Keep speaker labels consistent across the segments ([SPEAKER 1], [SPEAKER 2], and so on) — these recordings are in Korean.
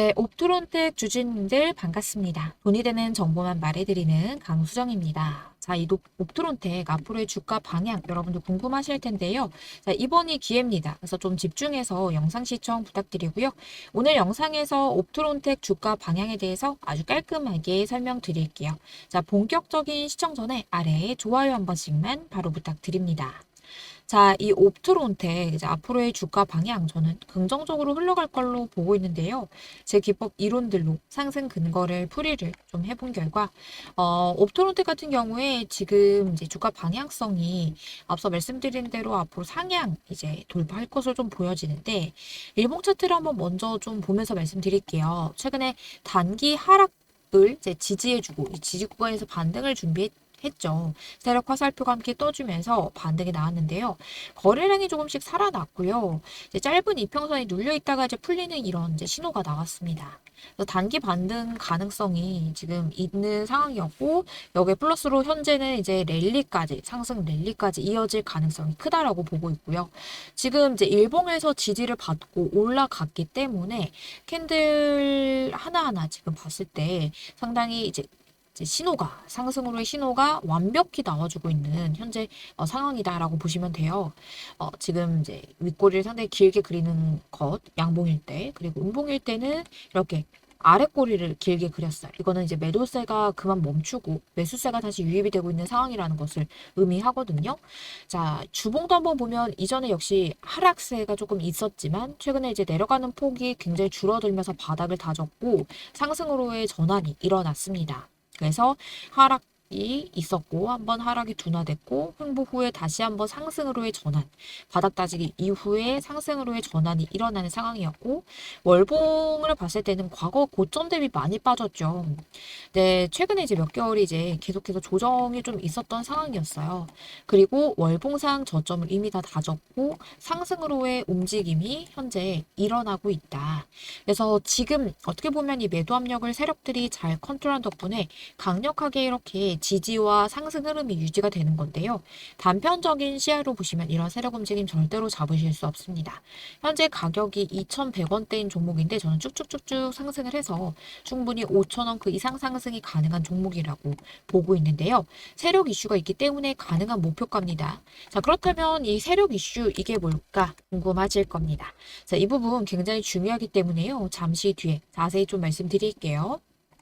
[SPEAKER 1] 네, 옵트론텍 주주님들 반갑습니다. 돈이 되는 정보만 말해드리는 강수정입니다. 자, 이 높- 옵트론텍 앞으로의 주가 방향 여러분들 궁금하실 텐데요. 자, 이번이 기회입니다. 그래서 좀 집중해서 영상 시청 부탁드리고요. 오늘 영상에서 옵트론텍 주가 방향에 대해서 아주 깔끔하게 설명드릴게요. 자, 본격적인 시청 전에 아래에 좋아요 한 번씩만 바로 부탁드립니다. 자, 이 옵트론텍 이제 앞으로의 주가 방향 저는 긍정적으로 흘러갈 걸로 보고 있는데요. 제 기법 이론들로 상승 근거를 풀이를 좀 해본 결과 어, 옵트론텍 같은 경우에 지금 이제 주가 방향성이 앞서 말씀드린 대로 앞으로 상향 이제 돌파할 것으로 좀 보여지는데 일봉 차트를 한번 먼저 좀 보면서 말씀드릴게요. 최근에 단기 하락을 이제 지지해주고 이 지지 구간에서 반등을 준비했 했죠. 세력 화살표가 함께 떠주면서 반등이 나왔는데요. 거래량이 조금씩 살아났고요. 짧은 이평선이 눌려 있다가 이제 풀리는 이런 이제 신호가 나왔습니다. 단기 반등 가능성이 지금 있는 상황이었고 여기에 플러스로 현재는 이제 랠리까지 상승 랠리까지 이어질 가능성이 크다라고 보고 있고요. 지금 이제 일봉에서 지지를 받고 올라갔기 때문에 캔들 하나하나 지금 봤을 때 상당히 이제 신호가 상승으로의 신호가 완벽히 나와주고 있는 현재 어, 상황이다라고 보시면 돼요. 어, 지금 이제 윗꼬리를 상당히 길게 그리는 것 양봉일 때 그리고 음봉일 때는 이렇게 아랫꼬리를 길게 그렸어요. 이거는 이제 매도세가 그만 멈추고 매수세가 다시 유입이 되고 있는 상황이라는 것을 의미하거든요. 자, 주봉도 한번 보면 이전에 역시 하락세가 조금 있었지만 최근에 이제 내려가는 폭이 굉장히 줄어들면서 바닥을 다졌고 상승으로의 전환이 일어났습니다. 그래서 하락이 있었고 한번 하락이 둔화됐고 횡보 후에 다시 한번 상승으로의 전환 바닥 다지기 이후에 상승으로의 전환이 일어나는 상황이었고 월봉을 봤을 때는 과거 고점 대비 많이 빠졌죠. 네, 최근에 이제 몇 개월이 이제 계속해서 조정이 좀 있었던 상황이었어요. 그리고 월봉상 저점을 이미 다 다졌고 상승으로의 움직임이 현재 일어나고 있다. 그래서 지금 어떻게 보면 이 매도 압력을 세력들이 잘 컨트롤한 덕분에 강력하게 이렇게 지지와 상승 흐름이 유지가 되는 건데요. 단편적인 시야로 보시면 이런 세력 움직임 절대로 잡으실 수 없습니다. 현재 가격이 2,100원대인 종목인데 저는 쭉쭉쭉쭉 상승을 해서 충분히 5,000원 그 이상 상승이 가능한 종목이라고 보고 있는데요. 세력 이슈가 있기 때문에 가능한 목표가입니다. 자, 그렇다면 이 세력 이슈 이게 뭘까 궁금하실 겁니다. 자, 이 부분 굉장히 중요하기 때문에요. 잠시 뒤에 자세히 좀 말씀드릴게요.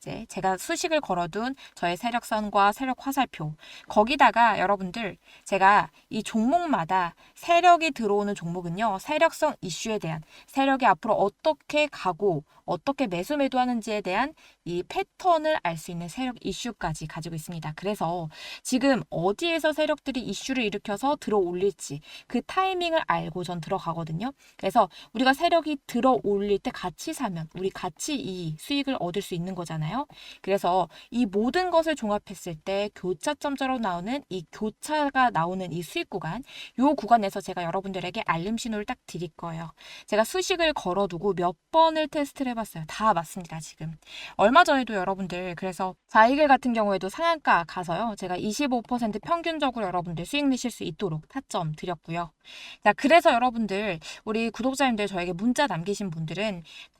[SPEAKER 1] 이제 제가 수식을 걸어둔 저의 세력선과 세력 화살표. 거기다가 여러분들 제가 이 종목마다 세력이 들어오는 종목은요 세력성 이슈에 대한 세력이 앞으로 어떻게 가고 어떻게 매수 매도하는지에 대한 이 패턴을 알 수 있는 세력 이슈까지 가지고 있습니다. 그래서 지금 어디에서 세력들이 이슈를 일으켜서 들어올릴지 그 타이밍을 알고 전 들어가거든요. 그래서 우리가 세력이 들어올릴 때 같이 사면 우리 같이 이 수익을 얻을 수 있는 거잖아요. 그래서 이 모든 것을 종합했을 때 교차점자로 나오는 이 교차가 나오는 이 수익 구간 요 구간에서 제가 여러분들에게 알림 신호를 딱 드릴 거예요. 제가 수식을 걸어두고 몇 번을 테스트를 해봤 어요. 다 맞습니다, 지금. 얼마 전에도 여러분들, 그래서 자이글 같은 경우에도 상한가 가서요. 제가 25% 평균적으로 여러분들 수익 내실 수 있도록 타점 드렸고요. 자, 그래서 여러분들, 우리 구독자님들 저에게 문자 남기신 분들은 다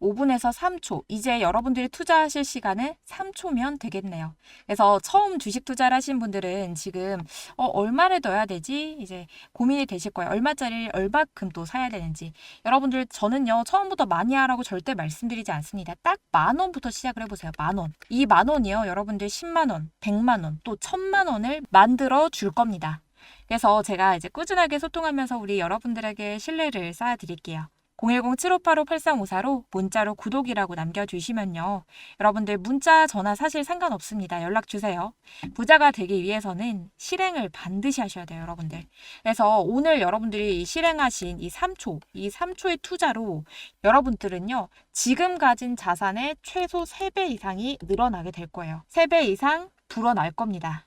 [SPEAKER 1] 5분에서 3초. 이제 여러분들이 투자하실 시간은 3초면 되겠네요. 그래서 처음 주식 투자를 하신 분들은 지금 어, 얼마를 넣어야 되지? 이제 고민이 되실 거예요. 얼마짜리를 얼마큼 또 사야 되는지. 여러분들 저는요 처음부터 많이 하라고 절대 말씀드리지 않습니다. 딱 만 원부터 시작을 해보세요. 만 원. 이 만 원이요 여러분들 10만 원, 100만 원, 또 1000만 원을 만들어 줄 겁니다. 그래서 제가 이제 꾸준하게 소통하면서 우리 여러분들에게 신뢰를 쌓아 드릴게요. 010-7585-8354로 문자로 구독이라고 남겨주시면요. 여러분들 문자, 전화 사실 상관없습니다. 연락 주세요. 부자가 되기 위해서는 실행을 반드시 하셔야 돼요, 여러분들. 그래서 오늘 여러분들이 실행하신 이 3초, 이 3초의 투자로 여러분들은요, 지금 가진 자산의 최소 3배 이상이 늘어나게 될 거예요. 3배 이상 불어날 겁니다.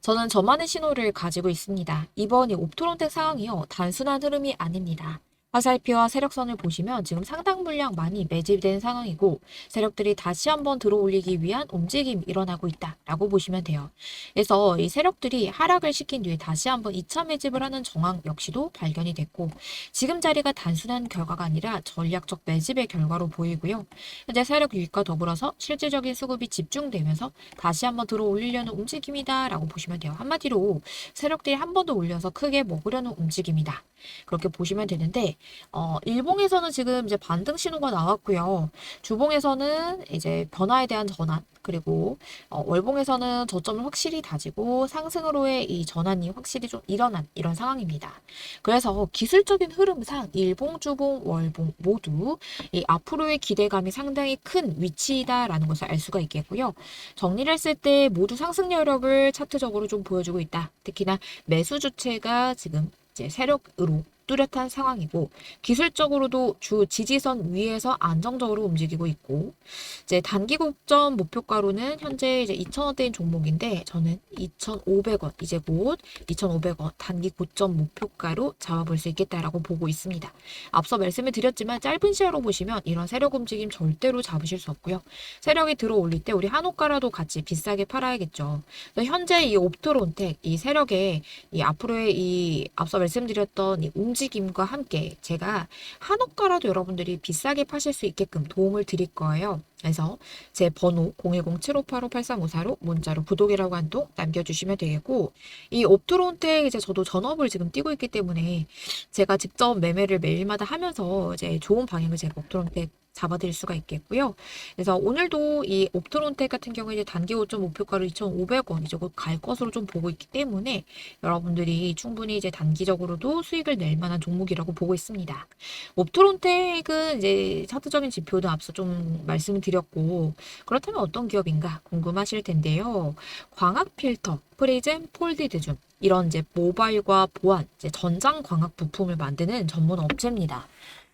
[SPEAKER 1] 저는 저만의 신호를 가지고 있습니다. 이번 이 옵토론텍 상황이요. 단순한 흐름이 아닙니다. 화살표와 세력선을 보시면 지금 상당 물량 많이 매집된 상황이고 세력들이 다시 한번 들어올리기 위한 움직임이 일어나고 있다라고 보시면 돼요. 그래서 이 세력들이 하락을 시킨 뒤에 다시 한번 2차 매집을 하는 정황 역시도 발견이 됐고 지금 자리가 단순한 결과가 아니라 전략적 매집의 결과로 보이고요. 현재 세력 유입과 더불어서 실질적인 수급이 집중되면서 다시 한번 들어올리려는 움직임이다라고 보시면 돼요. 한마디로 세력들이 한 번 더 올려서 크게 먹으려는 움직임이다. 그렇게 보시면 되는데 어, 일봉에서는 지금 이제 반등 신호가 나왔고요. 주봉에서는 이제 변화에 대한 전환, 그리고 어, 월봉에서는 저점을 확실히 다지고 상승으로의 이 전환이 확실히 좀 일어난 이런 상황입니다. 그래서 기술적인 흐름상 일봉, 주봉, 월봉 모두 이 앞으로의 기대감이 상당히 큰 위치다라는 것을 알 수가 있겠고요. 정리를 했을 때 모두 상승 여력을 차트적으로 좀 보여주고 있다. 특히나 매수 주체가 지금 이제 세력으로 뚜렷한 상황이고 기술적으로도 주 지지선 위에서 안정적으로 움직이고 있고 이제 단기 고점 목표가로는 현재 이제 2,000원대인 종목인데 저는 2,500원 이제 곧 2,500원 단기 고점 목표가로 잡아볼 수 있겠다라고 보고 있습니다. 앞서 말씀을 드렸지만 짧은 시야로 보시면 이런 세력 움직임 절대로 잡으실 수 없고요. 세력이 들어올릴 때 우리 한옥가라도 같이 비싸게 팔아야겠죠. 현재 이 옵토론텍 이 세력의 이 앞으로의 이 앞서 말씀드렸던 이 움직임 움직임과 함께 제가 한옥가라도 여러분들이 비싸게 파실 수 있게끔 도움을 드릴 거예요. 그래서 제 번호 010-7585-8354로 문자로 구독이라고 한 통 남겨주시면 되겠고 이 옵트론텍 이제 저도 전업을 지금 뛰고 있기 때문에 제가 직접 매매를 매일마다 하면서 이제 좋은 방향을 제가 옵트론텍 잡아드릴 수가 있겠고요. 그래서 오늘도 이 옵트론텍 같은 경우에 이제 단기 5점 목표가를 2,500원 이제 곧 갈 것으로 좀 보고 있기 때문에 여러분들이 충분히 이제 단기적으로도 수익을 낼 만한 종목이라고 보고 있습니다. 옵트론텍은 이제 차트적인 지표도 앞서 좀 말씀을 드렸고 그렇다면 어떤 기업인가 궁금하실 텐데요. 광학 필터, 프리즘, 폴디드 중 이런 이제 모바일과 보안, 이제 전장 광학 부품을 만드는 전문 업체입니다.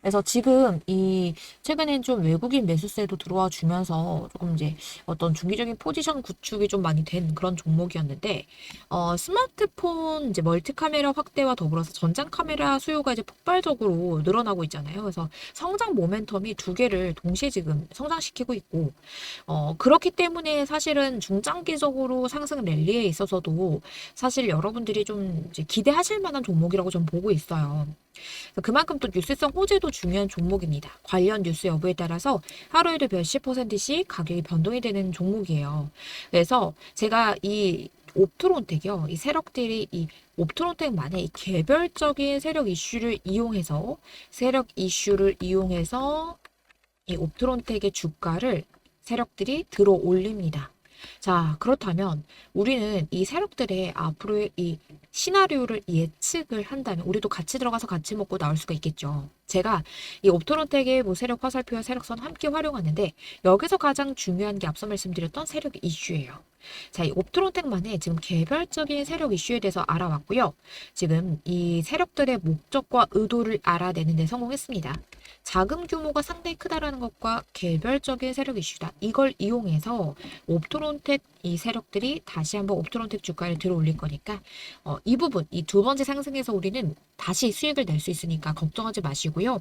[SPEAKER 1] 그래서 지금 이 최근엔 좀 외국인 매수세도 들어와 주면서 조금 이제 어떤 중기적인 포지션 구축이 좀 많이 된 그런 종목이었는데 어, 스마트폰 이제 멀티 카메라 확대와 더불어서 전장 카메라 수요가 이제 폭발적으로 늘어나고 있잖아요. 그래서 성장 모멘텀이 두 개를 동시에 지금 성장시키고 있고 어, 그렇기 때문에 사실은 중장기적으로 상승 랠리에 있어서도 사실 여러분들이 좀 기대하실 만한 종목이라고 좀 보고 있어요. 그만큼 또 뉴스성 호재도 중요한 종목입니다. 관련 뉴스 여부에 따라서 하루에도 몇십 퍼센트씩 가격이 변동이 되는 종목이에요. 그래서 제가 이 옵트론텍이요. 이 세력들이 이 옵트론텍만의 이 개별적인 세력 이슈를 이용해서 세력 이슈를 이용해서 이 옵트론텍의 주가를 세력들이 들어 올립니다. 자, 그렇다면 우리는 이 세력들의 앞으로의 이 시나리오를 예측을 한다면 우리도 같이 들어가서 같이 먹고 나올 수가 있겠죠. 제가 이 옵토론텍의 뭐 세력 화살표와 세력선 함께 활용하는데 여기서 가장 중요한 게 앞서 말씀드렸던 세력 이슈예요. 자, 이 옵트론텍만의 지금 개별적인 세력 이슈에 대해서 알아왔고요. 지금 이 세력들의 목적과 의도를 알아내는 데 성공했습니다. 자금 규모가 상당히 크다라는 것과 개별적인 세력 이슈다. 이걸 이용해서 옵토론텍 이 세력들이 다시 한번 옵토론텍 주가를 들어 올릴 거니까 어, 이 부분, 이 두 번째 상승에서 우리는 다시 수익을 낼 수 있으니까 걱정하지 마시고요.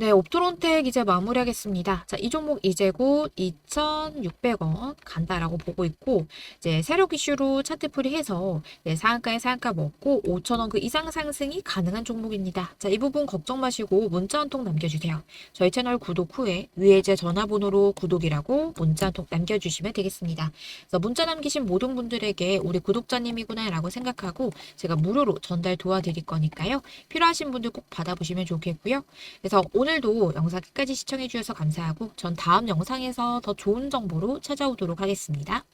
[SPEAKER 1] 네, 옵토론텍 이제 마무리하겠습니다. 자, 이 종목 이제고 2,600원 간다라고 보고 있고, 이제 세력 이슈로 차트 풀이 해서 네, 상한가에 상한가 먹고 5,000원 그 이상 상승이 가능한 종목입니다. 자, 이 부분 걱정 마시고 문자 한 통 남겨주세요. 저희 채널 구독 후에 위에 제 전화번호로 구독이라고 문자 한 통 남겨주시면 되겠습니다. 그래서 문자 남기신 모든 분들에게 우리 구독자님이구나 라고 생각하고 제가 무료로 전달 도와드릴 거니까요. 필요하신 분들 꼭 받아보시면 좋겠고요. 그래서 오늘도 영상 끝까지 시청해 주셔서 감사하고 전 다음 영상에서 더 좋은 정보로 찾아오도록 하겠습니다.